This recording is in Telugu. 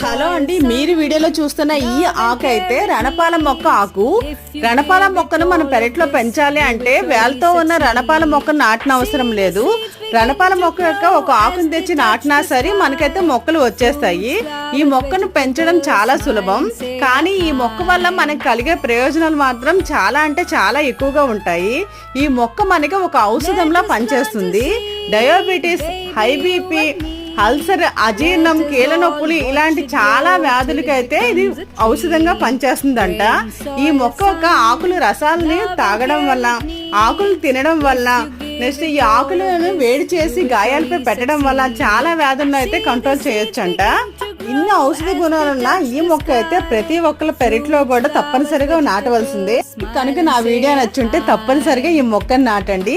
హలో అండి మీరు వీడియోలో చూస్తున్న ఈ ఆకు అయితే రణపాల మొక్క ఆకు. రణపాల మొక్కను మనం పెరట్లో పెంచాలి అంటే వేలతో ఉన్న రణపాల మొక్కను నాటిన అవసరం లేదు. రణపాల మొక్క యొక్క ఒక ఆకును తెచ్చి నాటినా సరే మనకైతే మొక్కలు వచ్చేస్తాయి. ఈ మొక్కను పెంచడం చాలా సులభం. కానీ ఈ మొక్క వల్ల మనకు కలిగే ప్రయోజనాలు మాత్రం చాలా అంటే చాలా ఎక్కువగా ఉంటాయి. ఈ మొక్క మనకి ఒక ఔషధంలా పనిచేస్తుంది. డయాబెటీస్ హై బీపీ అల్సర్ అజీర్ణం కీళ్ళ నొప్పులు ఇలాంటి చాలా వ్యాధులకైతే ఇది ఔషధంగా పనిచేస్తుందంట. ఈ మొక్క యొక్క ఆకులు రసాలని తాగడం వల్ల ఆకులు తినడం వల్ల నెక్స్ట్ ఈ ఆకులను వేడి చేసి గాయాలపై పెట్టడం వల్ల చాలా వ్యాధులను అయితే కంట్రోల్ చేయొచ్చంట. ఇన్ని ఔషధ గుణాలున్న ఈ మొక్క అయితే ప్రతి ఒక్కరి పెరట్లో కూడా తప్పనిసరిగా నాటవలసిందే. కనుక నా వీడియో నచ్చుంటే తప్పనిసరిగా ఈ మొక్కను నాటండి.